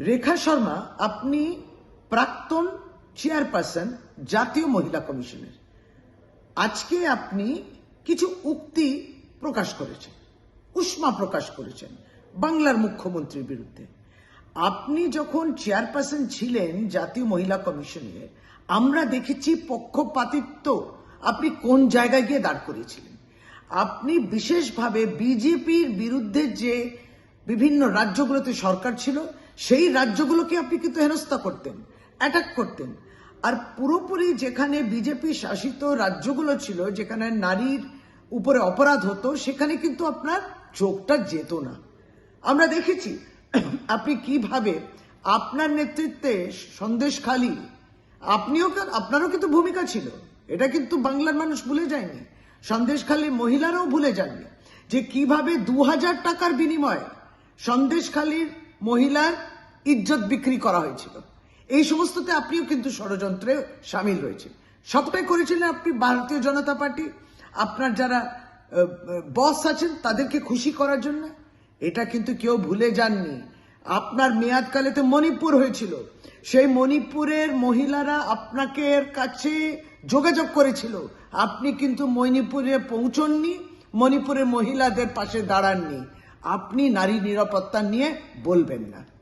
রেখা শর্মা, আপনি প্রাক্তন চেয়ারপারসন জাতীয় মহিলা কমিশনের। আজকে আপনি কিছু উক্তি প্রকাশ করেছেন, উষ্মা প্রকাশ করেছেন বাংলার মুখ্যমন্ত্রীর বিরুদ্ধে। আপনি যখন চেয়ারপারসন ছিলেন জাতীয় মহিলা কমিশনের আমরা দেখেছি পক্ষপাতিত্ব আপনি কোন জায়গায় গিয়ে দাঁড় করিয়েছিলেন। আপনি বিশেষভাবে বিজেপির বিরুদ্ধে যে বিভিন্ন রাজ্যগুলোতে সরকার ছিল সেই রাজ্যগুলোকে আপনি কিন্তু হেনস্থা করতেন অ্যাটাক করতেন। আর পুরোপুরি যেখানে বিজেপি শাসিত রাজ্যগুলো ছিল, যেখানে নারীর উপরে অপরাধ হতো, সেখানে কিন্তু আপনার চোখটা যেত না। আমরা দেখেছি, আপনি কীভাবে আপনার নেতৃত্বে সন্দেশখালী, আপনিও আপনারও কিন্তু ভূমিকা ছিল। এটা কিন্তু বাংলার মানুষ ভুলে যায়নি। সন্দেশখালী মহিলারাও ভুলে যাননি যে কীভাবে দু হাজার টাকার বিনিময়ে সন্দেশখালীর মহিলার ইজ্জত বিক্রি করা হয়েছিল। এই সমস্ততে আপনিও কিন্তু ষড়যন্ত্রে সামিল রয়েছে সবটাই করেছিলেন আপনি ভারতীয় জনতা পার্টি। আপনার যারা বস আছেন তাদেরকে খুশি করার জন্য। এটা কিন্তু কেউ ভুলে যাননি। আপনার মেয়াদকালেতে মণিপুর হয়েছিল। সেই মণিপুরের মহিলারা আপনাকে কাছে যোগাযোগ করেছিল। আপনি কিন্তু মণিপুরে পৌঁছননি, মণিপুরের মহিলাদের পাশে দাঁড়াননি। আপনি নারী নিরাপত্তা নিয়ে বলবেন না।